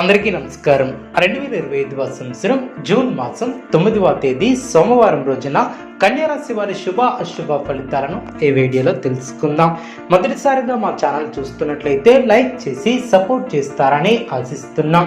అందరికీ నమస్కారం. రెండు వేల ఇరవై ఐదవ సంవత్సరం జూన్ మాసం తొమ్మిదవ తేదీ సోమవారం రోజున కన్యారాశి వారి శుభ అశుభ ఫలితాలను ఈ వీడియోలో తెలుసుకుందాం. మొదటిసారిగా మా ఛానల్ చూస్తున్నట్లయితే లైక్ చేసి సపోర్ట్ చేస్తారని ఆశిస్తున్నాం.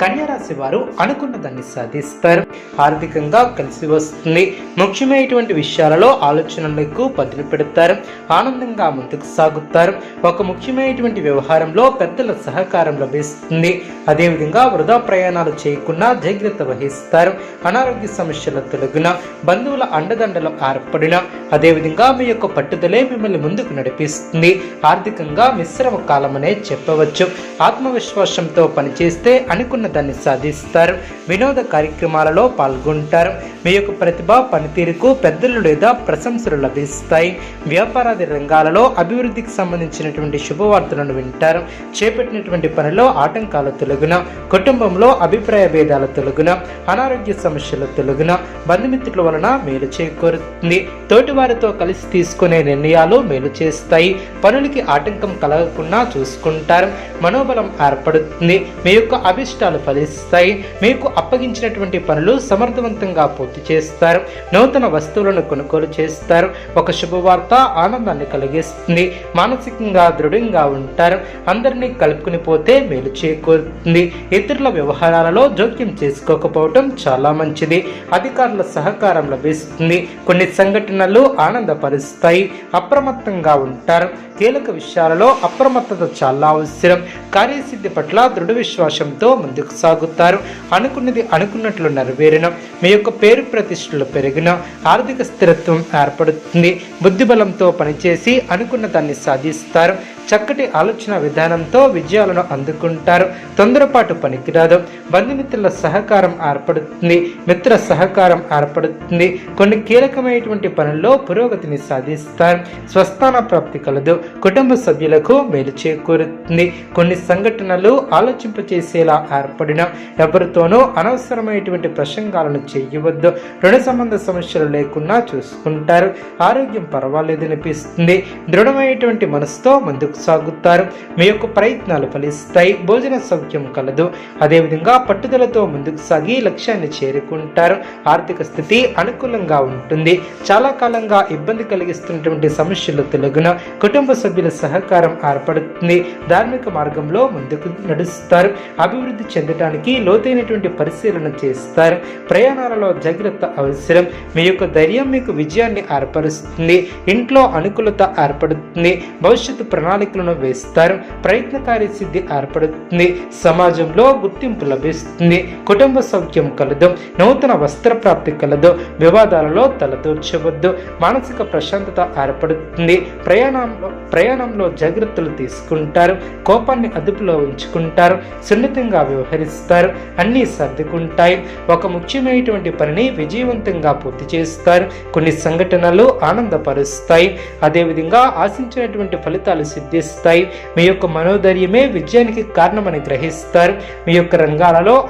కన్యారాశి వారు అనుకున్న దాన్ని సాధిస్తారు. ఆర్థికంగా కలిసి వస్తుంది. ముఖ్యమైనటువంటి విషయాలలో ఆలోచనలకు పదులు పెడతారు. ఆనందంగా ముందుకు సాగుతారు. ఒక ముఖ్యమైనటువంటి వ్యవహారంలో పెద్దల సహకారం లభిస్తుంది. అదేవిధంగా వృధా ప్రయాణాలు చేయకుండా జాగ్రత్త వహిస్తారు. అనారోగ్య సమస్యల తొలగిన బంధువుల అండదండలు ఏర్పడిన అదేవిధంగా మీ యొక్క పట్టుదలే మిమ్మల్ని ముందుకు నడిపిస్తుంది. ఆర్థికంగా మిశ్రమ కాలమనే చెప్పవచ్చు. ఆత్మవిశ్వాసంతో పనిచేస్తే అనుకున్న దాన్ని సాధిస్తారు. వినోద కార్యక్రమాలలో పాల్గొంటారు. మీ యొక్క ప్రతిభ పనితీరుకు పెద్దలు లేదా ప్రశంసలు లభిస్తాయి. వ్యాపారాది రంగాలలో అభివృద్ధికి సంబంధించినటువంటి శుభవార్తలను వింటారు. చేపట్టినటువంటి పనిలో ఆటంకాల తొలగున కుటుంబంలో అభిప్రాయ భేదాల తొలగున అనారోగ్య సమస్యల తొలగున బంధుమిత్రుల వలన మేలు చేకూరుతుంది. తోటివారితో కలిసి తీసుకునే నిర్ణయాలు మేలు చేస్తాయి. పనులకి ఆటంకం కలగకుండా చూసుకుంటారు. మనోబలం ఏర్పడుతుంది. మీ యొక్క అభిష్టాలు ఫలిస్తాయి. మీకు అప్పగించినటువంటి పనులు సమర్థవంతంగా పూర్తి చేస్తారు. నూతన వస్తువులను కొనుగోలు చేస్తారు. ఒక శుభవార్త ఆనందాన్ని కలిగిస్తుంది. మానసికంగా దృఢంగా ఉంటారు. అందరినీ కలుపుకుని పోతే మేలు చేకూరుతుంది. ఇతరుల వ్యవహారాలలో జోక్యం చేసుకోకపోవటం చాలా మంచిది. అధికారుల సహకారం లభిస్తుంది. కొన్ని సంఘటనలు ఆనందపరుస్తాయి. అప్రమత్తంగా ఉంటారు. కీలక విషయాలలో అప్రమత్తత చాలా అవసరం. కార్యసిద్ధి పట్ల దృఢ విశ్వాసంతో ముందుకు సాగుతారు అనుకున్నది అనుకున్నట్లు నెరవేరిన. మీ యొక్క పేరు ప్రతిష్టలు పెరిగిన ఆర్థిక స్థిరత్వం ఏర్పడుతుంది. బుద్ధిబలంతో పనిచేసి అనుకున్న దాన్ని సాధిస్తారు. చక్కటి ఆలోచన విధానంతో విజయాలను అందుకుంటారు. తొందరపాటు పనికిరాదు. బంధుమిత్రుల సహకారం ఏర్పడుతుంది. మిత్ర సహకారం ఏర్పడుతుంది. కొన్ని కీలకమైనటువంటి పనుల్లో పురోగతిని సాధిస్తారు. స్వస్థాన ప్రాప్తి కలదు. కుటుంబ సభ్యులకు మేలు చేకూరుతుంది. కొన్ని సంఘటనలు ఆలోచింపచేసేలా ఏర్పడిన ఎవరితోనూ అనవసరమైనటువంటి ప్రసంగాలను చేయవద్దు. రుణ సంబంధ సమస్యలు లేకుండా చూసుకుంటారు. ఆరోగ్యం పర్వాలేదనిపిస్తుంది. దృఢమైనటువంటి మనసుతో ముందుకు సాగుతారు మీ యొక్క ప్రయత్నాలు ఫలిస్తాయి. భోజన సౌఖ్యం కలదు. అదేవిధంగా పట్టుదలతో ముందుకు సాగి లక్ష్యాన్ని చేరుకుంటారు. ఆర్థిక స్థితి అనుకూలంగా ఉంటుంది. చాలా కాలంగా ఇబ్బంది కలిగిస్తున్నటువంటి సమస్యలు తొలగున కుటుంబ సభ్యుల సహకారం ఏర్పడుతుంది. ధార్మిక మార్గంలో ముందుకు నడుస్తారు. అభివృద్ధి చెందడానికి లోతైనటువంటి పరిశీలన చేస్తారు. ప్రయాణాలలో జాగ్రత్త అవసరం. మీ యొక్క ధైర్యం మీకు విజయాన్ని ఏర్పరుస్తుంది. ఇంట్లో అనుకూలత ఏర్పడుతుంది. భవిష్యత్తు ప్రణాళిక ప్రణాళికలను వేస్తారు ప్రయత్నకారి సిద్ధి ఏర్పడుతుంది సమాజంలో గుర్తింపు లభిస్తుంది కుటుంబ సౌఖ్యం కలదు నూతన వస్త్ర ప్రాప్తి కలదు వివాదాలలో తలదూర్చవద్దు మానసిక ప్రశాంతత ఏర్పడుతుంది ప్రయాణంలో ప్రయాణంలో జాగ్రత్తలు తీసుకుంటారు కోపాన్ని అదుపులో ఉంచుకుంటారు సున్నితంగా వ్యవహరిస్తారు అన్నీ సర్దుకుంటాయి. ఒక ముఖ్యమైనటువంటి పనిని విజయవంతంగా పూర్తి చేస్తారు కొన్ని సంఘటనలు ఆనందపరుస్తాయి. అదేవిధంగా ఆశించినటువంటి ఫలితాలు సిద్ధిస్తాయి మీ యొక్క మనోధైర్యమే విజయానికి కారణమని గ్రహిస్తారు. మీ యొక్క రంగాలలో